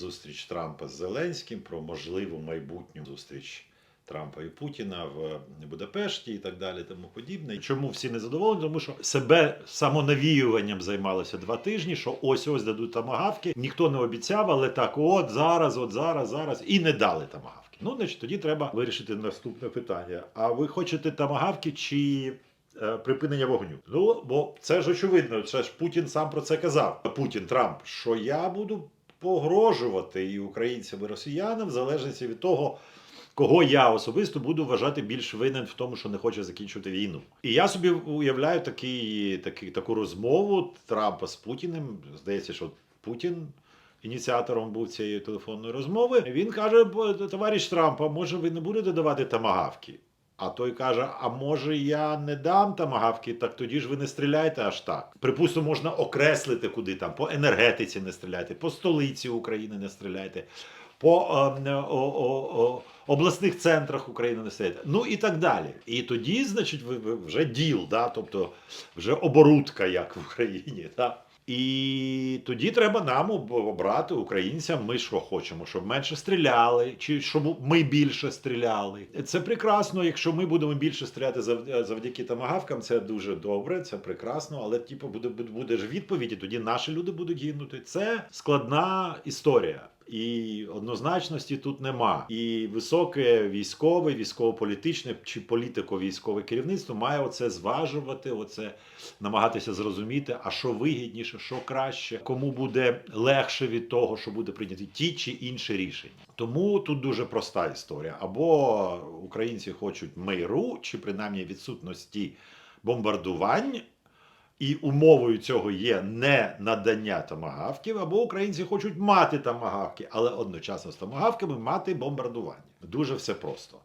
зустріч Трампа з Зеленським, про можливу майбутню зустріч Трампа і Путіна в Будапешті і так далі, тому подібне. Чому всі не задоволені? Тому що себе самонавіюванням займалося два тижні, що ось ось дадуть тамагавки. Ніхто не обіцяв, але так, от зараз, от зараз, зараз, і не дали тамагавки. Ну, значить, тоді треба вирішити наступне питання. А ви хочете тамагавки чи е, припинення вогню? Ну, бо це ж очевидно, це ж Путін сам про це казав. Путін Трамп, що я буду погрожувати і українцям, і росіянам, в залежності від того. Кого я особисто буду вважати більш винен в тому, що не хоче закінчувати війну. І я собі уявляю такий, такий, таку розмову Трампа з Путіним. Здається, що Путін ініціатором був цієї телефонної розмови. Він каже: товариш Трамп, а може ви не будете давати тамагавки? А той каже: А може я не дам тамагавки, так тоді ж ви не стріляйте аж так. Припустимо, можна окреслити куди там, по енергетиці не стріляйте, по столиці України не стріляйте, по е, о, о, о, обласних центрах України не стріляйте. Ну і так далі. І тоді, значить, ви вже діл, да? тобто вже оборудка, як в Україні. Да? І тоді треба нам обрати українцям. Ми що хочемо, щоб менше стріляли, чи щоб ми більше стріляли. Це прекрасно. Якщо ми будемо більше стріляти завдяки тамагавкам, це дуже добре, це прекрасно. Але типу буде, буде, ж відповідь, і тоді наші люди будуть гинути. Це складна історія. І однозначності тут нема. І високе військове, військово-політичне чи політико-військове керівництво має оце зважувати, оце намагатися зрозуміти, а що вигідніше, що краще, кому буде легше від того, що буде прийняти ті чи інші рішення. Тому тут дуже проста історія. Або українці хочуть миру, чи принаймні відсутності бомбардувань. І умовою цього є не надання тамагавків, або українці хочуть мати тамагавки, але одночасно з томагавками мати бомбардування. Дуже все просто.